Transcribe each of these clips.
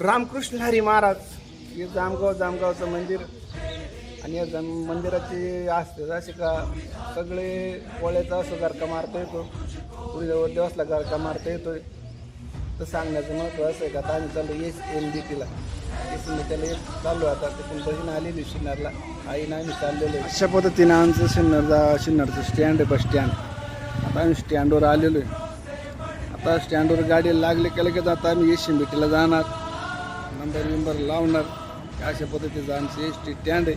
रामकृष्ण हरी महाराज. हे जामगाव जामगावचं मंदिर. आणि या जाम मंदिराची असते असे का सगळे पोळ्याचा असं गारका मारता येतो. पुढे देवासला दिवसला गारका मारता येतोय. तर सांगण्याचं महत्त्व असं आहे का आता आम्ही चाललो एस एन डी टीला एस एन डी टीला एक चाललो आता तिथून बहीण आलेली शिन्नरला. आईनं आम्ही चाललेलो अशा पद्धतीनं आमचं शिन्नरचा शिन्नरचं स्टँड आहे बस स्टँड आता आम्ही स्टँडवर आलेलो आहे. आता स्टँडवर गाडी लागले की लगेच आता आम्ही एस एम बी टीला जाणार. नंबर बिंबर लावणार. अशा पद्धतीचं आमचं एस टी स्टँड आहे.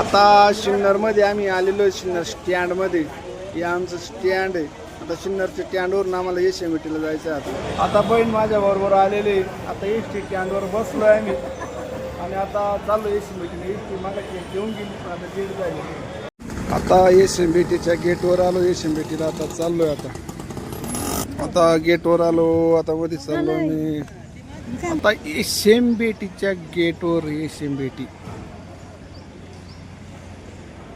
आता सिन्नरमध्ये आम्ही आलेलो आहे सिन्नर स्टँडमध्ये हे आमचं स्टँड आहे. आता सिन्नरच्या स्टँडवरून आम्हाला एस एम टीला जायचं आहे आता. आता बहीण माझ्याबरोबर आलेले आहे. आता एस टी स्टँडवर बसलो आहे आम्ही. आणि आता चाललो एस एम टीने एस टी मला घेऊन गेली आता गेट जायला. आता एस एम बी टीच्या गेटवर आलो. एस एम बी टीला आता. चाललो आहे आता आता गेटवर आलो. आता मध्ये चाललो मी आता एस एम गेटवर एस बेटी टी.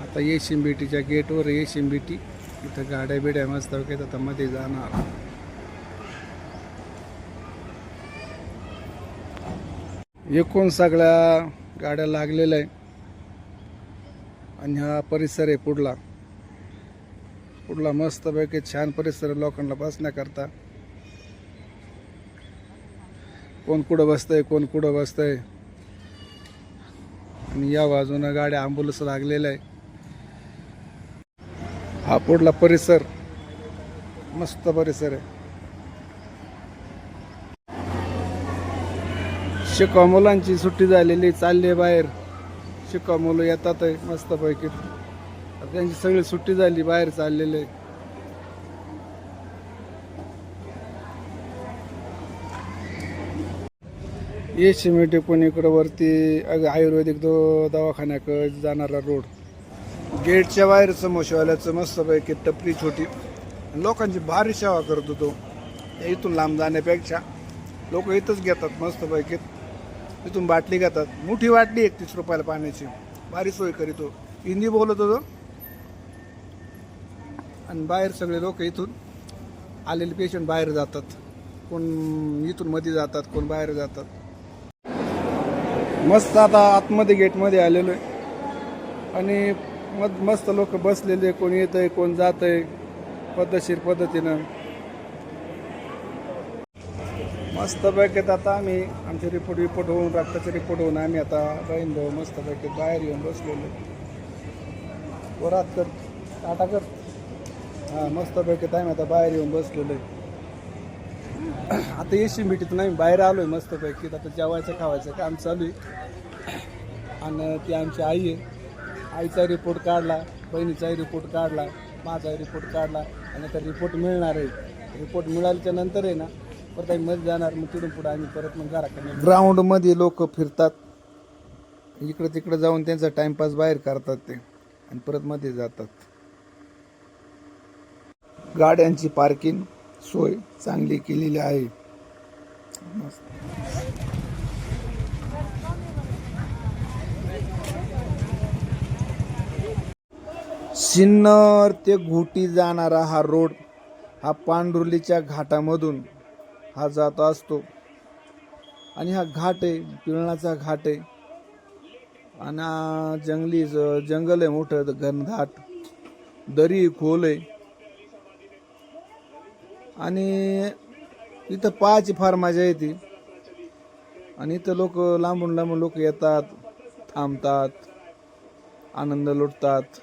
आता एस बेटीच्या गेटवर एस एम इथं गाड्या बिड्या मस्त वगैरे आता मध्ये जाणार. एकूण सगळ्या गाड्या लागलेल्या आहे. आणि हा परिसर आहे पुढला. पुढला मस्तपैकी छान परिसर आहे लोकांना बसण्याकरता. कोण कुठं बसतंय कोण कुठं बसतंय. आणि या बाजूनं गाड्या आंबुलन्स लागलेल्या आहे हा पुढला परिसर मस्त परिसर आहे. शिका मुलांची सुट्टी झालेली चालली आहे बाहेर. शिका मुलं येतात आहे मस्तपैकी त्यांची सगळी सुट्टी झाली बाहेर चाललेले. आहे. ये सिमेंट पण इकडं वरती अग- आयुर्वेदिक दो दवाखान्याकडे जाणारा रोड. गेटच्या बाहेर समोशावाल्याचं मस्तपैकी टपरी छोटी. लोकांची भारी सेवा करत होतो. इथून लांब जाण्यापेक्षा लोक इथंच घेतात मस्तपैकी. इथून बाटली घेतात. मोठी बाटली एकतीस रुपयाला पाण्याची. भारी सोय करीतो हिंदी बोलत होतो. आणि बाहेर सगळे लोक इथून आलेले पेशंट बाहेर जातात. कोण इथून मध्ये जातात कोण बाहेर जातात. मस्त आता आतमध्ये गेटमध्ये आलेलो आहे. आणि मग मस्त लोक बसलेले कोण येत आहे कोण जात आहे पद्धतशीर पद्धतीनं. मस्त पैकीत आता आम्ही आमचे रिपोर्ट रिपोर्ट होऊन रक्ताचे रिपोर्ट होऊन आम्ही आता बहीण भाऊ मस्त पैकीत बाहेर येऊन बसलेलो. वरात कर टाटा कर. हां मस्त पैकीत आम्ही आता बाहेर येऊन बसलेलो आहे. आता येशी मिठीतून आम्ही बाहेर आलो आहे मस्तपैकी. आता जेवायचं खावायचं काम चालू आहे. आणि ती आमची आई आहे. आईचा रिपोर्ट काढला बहिणीचाही रिपोर्ट काढला माझाही रिपोर्ट काढला. आणि आता रिपोर्ट मिळणार आहे. रिपोर्ट मिळाल्याच्या नंतर आहे ना परत आम्ही मध्ये जाणार मग तिथून पुढे आम्ही परत मग घराकडे ग्राउंडमध्ये लोक फिरतात. इकडं तिकडं जाऊन त्यांचा टाइमपास बाहेर करतात ते. आणि परत मध्ये जातात. गाड्यांची पार्किंग सोय चांगली केलेली आहे. सिन्नर ते घोटी जाणारा हा रोड हा पांडुर्लीच्या घाटामधून हा जात असतो. आणि हा घाट आहे पिळणाचा घाट आहे. आणि जंगली जंगल आहे मोठं घनघाट दरी खोल आहे. आणि इथं पाहायची फार मजा येते. आणि इथं लोक लांबून लांबून लोक येतात थांबतात आनंद लुटतात.